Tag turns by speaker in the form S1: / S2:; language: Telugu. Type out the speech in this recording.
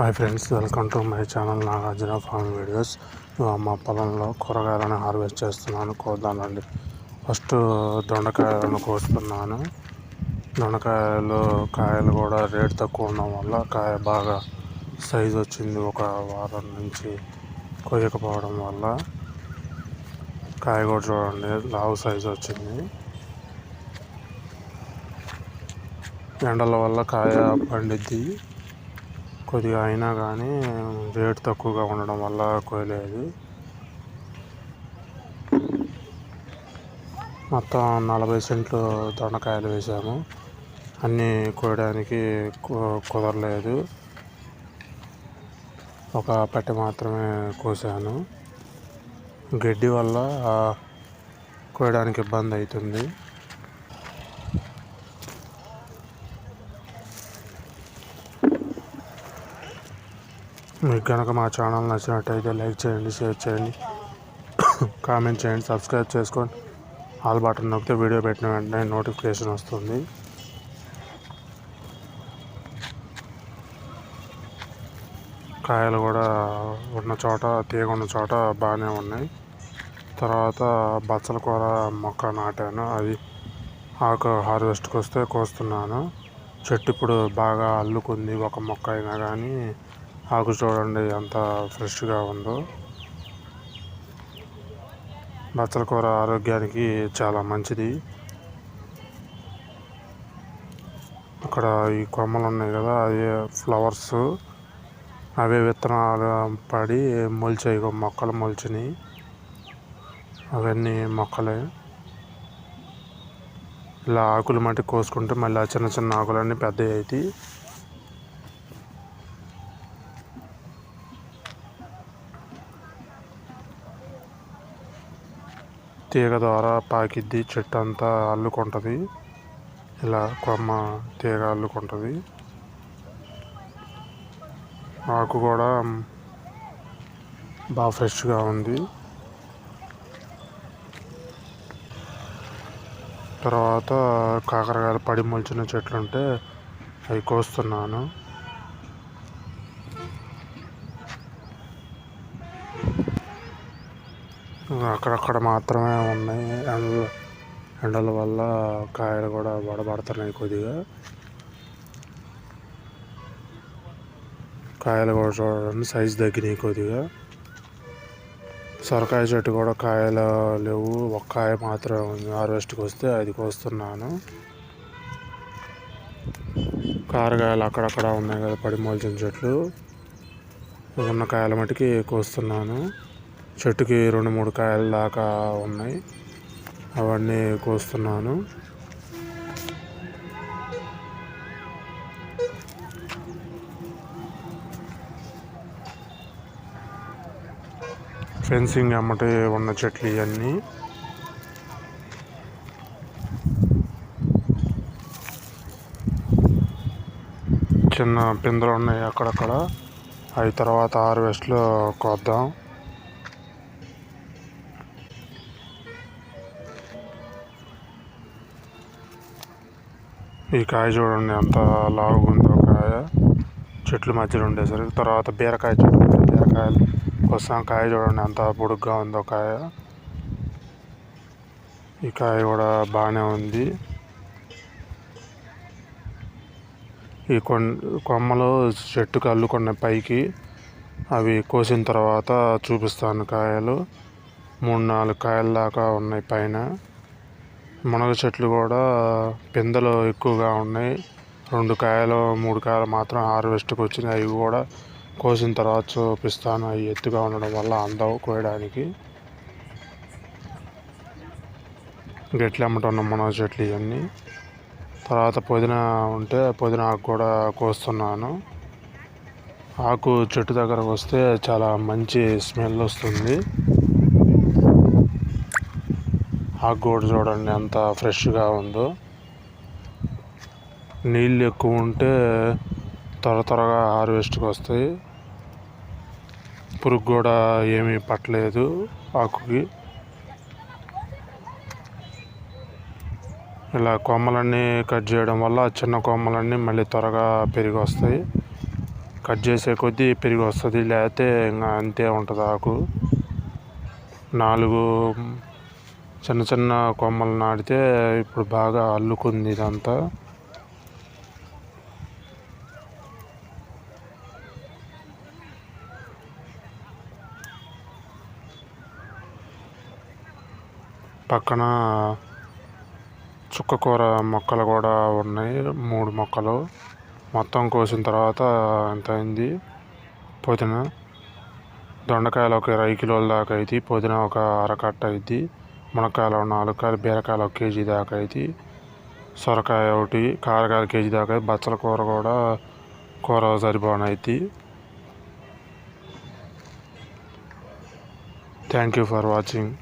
S1: Hi friends welcome to my channel Nagarjuna farming videos. మా పొలంలో కూరగాయలను హార్వెస్ట్ చేస్తున్నాను. కోద్దానండి ఫస్ట్ దొండకాయలను కోస్తున్నాను. దొండకాయలు కాయలు కూడా రేట్ తక్కువ ఉండడం వల్ల కాయ బాగా సైజు వచ్చింది ఒక వారం నుంచి కొయ్యకపోవడం వల్ల. కాయ కూడా చూడండి లావు సైజు వచ్చింది. ఎండల వల్ల కాయ పండిద్ది. కొద్దిగా అయినా కానీ రేట్ తక్కువగా ఉండడం వల్ల కోయలేదు మొత్తం నలభై సెంట్లు దొండకాయలు వేసాము. అన్నీ కోయడానికి కు- కుదరలేదు. ఒక పెట్టె మాత్రమే కోసాను. గడ్డి వల్ల కోయడానికి ఇబ్బంది అవుతుంది. మీకు కనుక మా ఛానల్ నచ్చినట్టయితే లైక్ చేయండి షేర్ చేయండి. కామెంట్ చేయండి సబ్స్క్రైబ్ చేసుకోండి. ఆల్ బటన్ నొక్కితే వీడియో పెట్టిన వెంటనే నోటిఫికేషన్ వస్తుంది. కాయలు కూడా ఉన్న చోట తీగ ఉన్న చోట బాగానే ఉన్నాయి. తర్వాత బచ్చల కూర మొక్క నాటాను. అది ఆకు హార్వెస్ట్కి వస్తే కోస్తున్నాను. చెట్టు ఇప్పుడు బాగా అల్లుకుంది ఒక మొక్క అయినా కానీ ఆకు చూడండి ఎంత ఫ్రెష్గా ఉందో. బచ్చల కూర ఆరోగ్యానికి చాలా మంచిది. అక్కడ ఈ కొమ్మలు ఉన్నాయి కదా అవి ఫ్లవర్స్. అవే విత్తనాలు పడి మొలిచాయి మొక్కలు మొలిచినాయి అవన్నీ మొక్కలే. ఇలా ఆకులు మట్టి కోసుకుంటే మళ్ళీ ఆ చిన్న చిన్న ఆకులన్నీ పెద్దవి అవుతాయి. తీగ ద్వారా పాకిద్ది చెట్టు అంతా అల్లుకుంటుంది. ఇలా కొమ్మ తీగ అల్లుకుంటుంది. ఆకు కూడా బాగా ఫ్రెష్గా ఉంది. తర్వాత కాకరకాయలు పడి మొలిచిన చెట్లు ఉంటే అవి కోస్తున్నాను. అక్కడక్కడ మాత్రమే ఉన్నాయి. ఎండల ఎండల వల్ల కాయలు కూడా వడబడుతున్నాయి కొద్దిగా. కాయలు కూడా చూడండి సైజ్ తగ్గినాయి కొద్దిగా. సొరకాయ చెట్టు కూడా కాయలు లేవు. ఒక కాయ మాత్రమే ఉంది. హార్వెస్ట్కి వస్తే అది కోస్తున్నాను కారకాయలు అక్కడక్కడ ఉన్నాయి కదా పడి మోల్చిన చెట్లు ఉన్న కాయల మట్టుకి కోస్తున్నాను చెట్టుకి రెండు మూడు కాయల దాకా ఉన్నాయి. అవన్నీ కోస్తున్నాను. ఫెన్సింగ్ అమ్మటే ఉన్న చెట్లు ఇవన్నీ. చిన్న పిందెలు ఉన్నాయి అక్కడక్కడ. అవి తర్వాత హార్వెస్ట్లో కోద్దాం. ఈ కాయ చూడండి ఎంత లావుగుందో కాయ. చెట్లు మధ్యలో ఉండేసరికి తర్వాత బీరకాయ చెట్టు బీరకాయలు కోసం కాయ చూడండి ఎంత పొడుగ్గా ఉందో కాయ. ఈ కాయ కూడా బాగానే ఉంది. ఈ కొన్ కొమ్మలు చెట్టుకు అల్లుకున్న పైకి అవి కోసిన తర్వాత చూపిస్తాను కాయలు. మూడు నాలుగు కాయల దాకా ఉన్నాయి పైన. మునగ చెట్లు కూడా పిందెలు ఎక్కువగా ఉన్నాయి. రెండు కాయలు మూడు కాయలు మాత్రం హార్వెస్ట్కి వచ్చినాయి. అవి కూడా కోసిన తర్వాత చూపిస్తాను. అవి ఎత్తుగా ఉండడం వల్ల అందవు కోయడానికి. గట్లు అమ్మటం మునగ చెట్లు ఇవన్నీ. తర్వాత పుదీనా ఉంటే పుదీనా ఆకు కూడా కోస్తున్నాను. ఆకు చెట్టు దగ్గరకు వస్తే చాలా మంచి స్మెల్ వస్తుంది. ఆకు కూడా చూడండి ఎంత ఫ్రెష్గా ఉందో. నీళ్ళు ఎక్కువ ఉంటే త్వర త్వరగా హార్వెస్ట్కి వస్తాయి. పురుగు కూడా ఏమీ పట్టలేదు ఆకుకి. ఇలా కొమ్మలన్నీ కట్ చేయడం వల్ల చిన్న కొమ్మలన్నీ మళ్ళీ త్వరగా పెరిగి వస్తాయి కట్ చేసే కొద్దీ పెరిగి వస్తుంది లేకపోతే ఇంకా అంతే ఉంటుంది ఆకు. నాలుగు చిన్న చిన్న కొమ్మలు నాటితే ఇప్పుడు బాగా అల్లుకుంది ఇదంతా. పక్కన చుక్కకూర మొక్కలు కూడా ఉన్నాయి మూడు మొక్కలు. మొత్తం కోసిన తర్వాత ఎంత అయింది? పుదీనా దొండకాయలు ఒక ఇరవై కిలోల దాకా అయితే పుదీనా ఒక అరకట్ట అయింది. మునక్కాయలు నాలుగు కాయలు బీరకాయలు ఒక కేజీ దాకా అయితే సొరకాయ ఒకటి కారకాయలు కేజీ దాకా బచ్చల కూర కూడా కూర సరిపోనైతే థ్యాంక్ యూ ఫర్ వాచింగ్